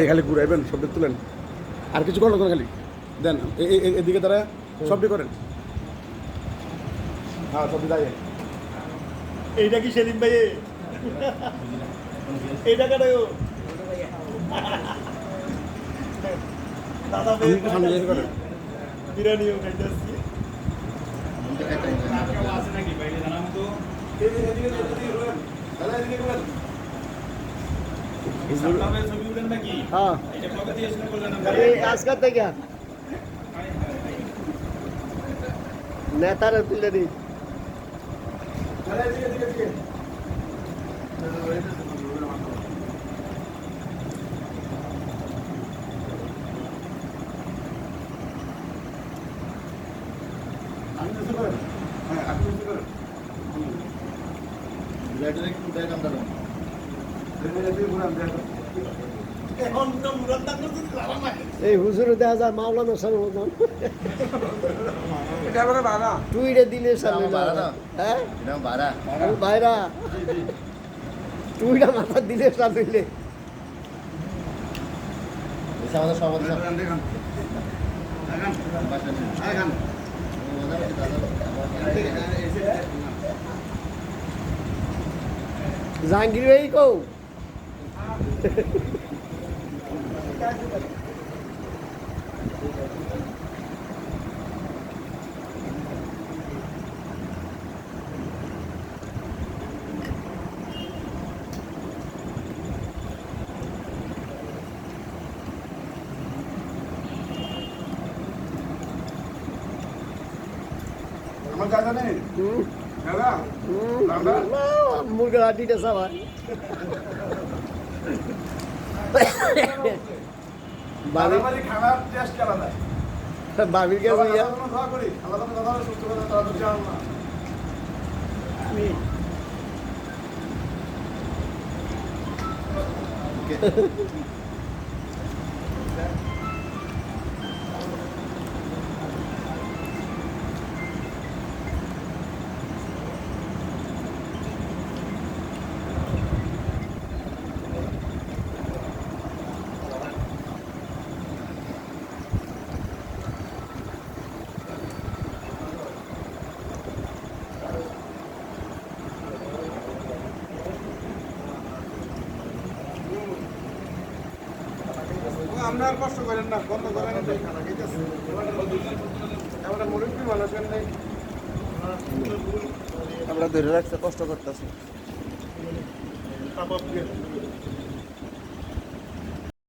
এই খালি ঘুরাইবেন সব সবটি তুলেন আর কিছু করেন খালি? দেন এদিকে তারা সবটি করেন। হ্যাঁ সবটি দাঁড়িয়ে। এইটা কি সেলিম ভাই? এইটা কেন? দাদা সামনে বিরিয়ানিও খাইতে আসছি। হ্যাঁ এই আজকাল থেকে নেতারা তুলে দিই হ্যাঁ আপনি কিছু করেন এখন তো এই হুজুরে দেখা যায় মাওলানা বলে বানা টুইটে দিলে দাও। হ্যাঁ? আরে টুইটা মাথা দিলে সামনে আমাদের। দেখান জাহাঙ্গীর ভাই কৌ আমার দাদা নেই? হুম। দাদা? দাদা? মুরগির হাটিটা সবাই বাবির বাবির কাছে ইয়া আল্লাহ আমরা আর কষ্ট করেন না বন্ধ করেন আমরা মুরব্বী মানুষ নেই? আমরা ধরে রাখতে কষ্ট করতেছি।